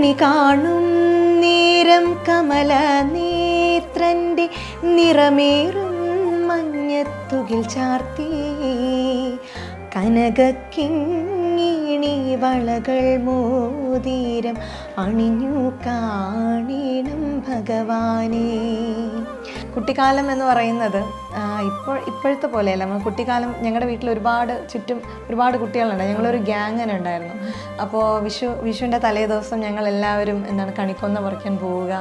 കണി കാണും നേരം കമല നേത്രന്റെ നിറമേറും മഞ്ഞത്തുകിൽ ചാർത്തി. കനകക്കിങ്ങിണി വളകൾ മോതിരം അണിഞ്ഞു കാണീണം ഭഗവാനേ. കുട്ടിക്കാലം എന്ന് പറയുന്നത് ഇപ്പോൾ ഇപ്പോഴത്തെ പോലെയല്ല. നമ്മൾ കുട്ടിക്കാലം ഞങ്ങളുടെ വീട്ടിൽ ഒരുപാട് ചുറ്റും ഒരുപാട് കുട്ടികളുണ്ട്. ഞങ്ങളൊരു ഗ്യാങ് തന്നെ ഉണ്ടായിരുന്നു. അപ്പോൾ വിഷു വിഷുവിന്റെ തലേ ദിവസം ഞങ്ങൾ എല്ലാവരും എന്താണ് കണിക്കൊന്ന പറിക്കാൻ പോവുക.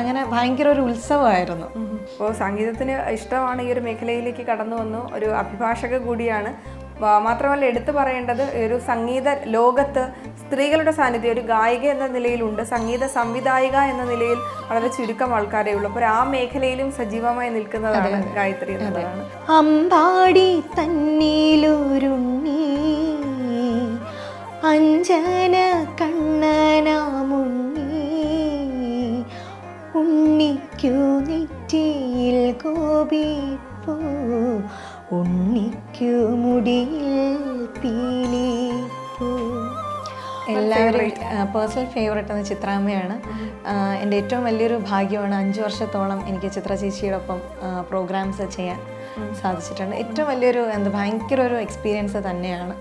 അങ്ങനെ ഭയങ്കര ഒരു ഉത്സവമായിരുന്നു. അപ്പോൾ സംഗീതത്തിന് ഇഷ്ടമാണ് ഈ ഒരു മേഖലയിലേക്ക് കടന്നു വന്നു. ഒരു അഭിഭാഷക കൂടിയാണ് മാത്രമല്ല എടുത്തു പറയേണ്ടത് ഒരു സംഗീത ലോകത്ത് സ്ത്രീകളുടെ സാന്നിധ്യം ഒരു ഗായിക എന്ന നിലയിലുണ്ട് സംഗീത സംവിധായിക എന്ന നിലയിൽ വളരെ ചുരുക്കം ആൾക്കാരേ ഉള്ളൂ. അപ്പോൾ ആ മേഖലയിലും സജീവമായി നിൽക്കുന്നതാണ് ഗായത്രി എന്നുള്ളതാണ് അമ്പാടി തന്നീലൂരുണ്ണി അഞ്ജന കണ്ണനാമുണ്ണി ഉണ്ണിക്കു നെറ്റിയിൽ ഗോപിപ്പൂ ഉണ്ണിക്കു മുടിയിൽ പീലിപ്പൂ എല്ലാവരും പേഴ്സണൽ ഫേവറേറ്റ് എന്ന ചിത്രാമ്മയാണ്. എന്റെ ഏറ്റവും വലിയൊരു ഭാഗ്യമാണ് അഞ്ച് വർഷത്തോളം എനിക്ക് ചിത്ര ചേച്ചിയോടൊപ്പം പ്രോഗ്രാംസ് ചെയ്യാൻ സാധിച്ചിട്ടുണ്ട്. ഏറ്റവും വലിയൊരു എന്താ ഭയങ്കര ഒരു എക്സ്പീരിയൻസ് തന്നെയാണ്